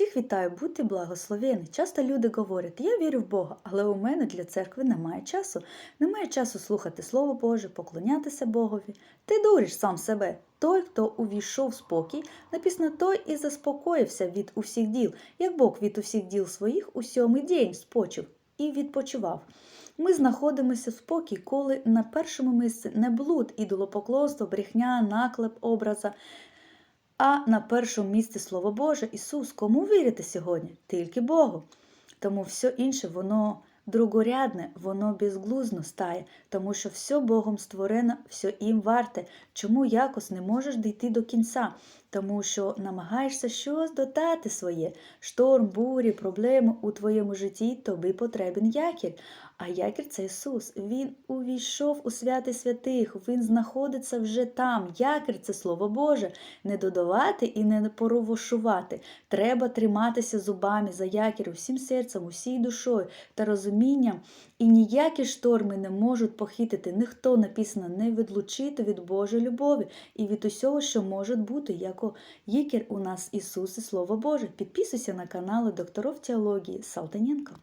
Всіх вітаю, будьте благословені. Часто люди говорять, я вірю в Бога, але у мене для церкви немає часу. Немає часу слухати Слово Боже, поклонятися Богові. Ти дуриш сам себе. Той, хто увійшов в спокій, написано, той і заспокоївся від усіх діл, як Бог від усіх діл своїх у сьомий день спочив і відпочивав. Ми знаходимося в спокій, коли на першому місці не блуд, ідолопоклонство, брехня, наклеп образа, а на першому місці Слово Боже, Ісус. Кому вірити сьогодні? Тільки Богу. Тому все інше, воно другорядне, воно безглузно стає, тому що все Богом створено, все їм варте. Чому якось не можеш дійти до кінця? Тому що намагаєшся щось додати своє. Шторм, бурі, проблеми у твоєму житті, тобі потрібен якір. А якір це Ісус. Він увійшов у святий святих, Він знаходиться вже там. Якір це Слово Боже. Не додавати і не поровошувати. Треба триматися зубами за якір усім серцем, усією душою та розумінням. І ніякі шторми не можуть похитити. Ніхто написано не відлучити від Божої любові і від усього, що може бути, як Єкір у нас Ісус і Слово Боже. Підписуйся на канали докторів теології Салтаненко.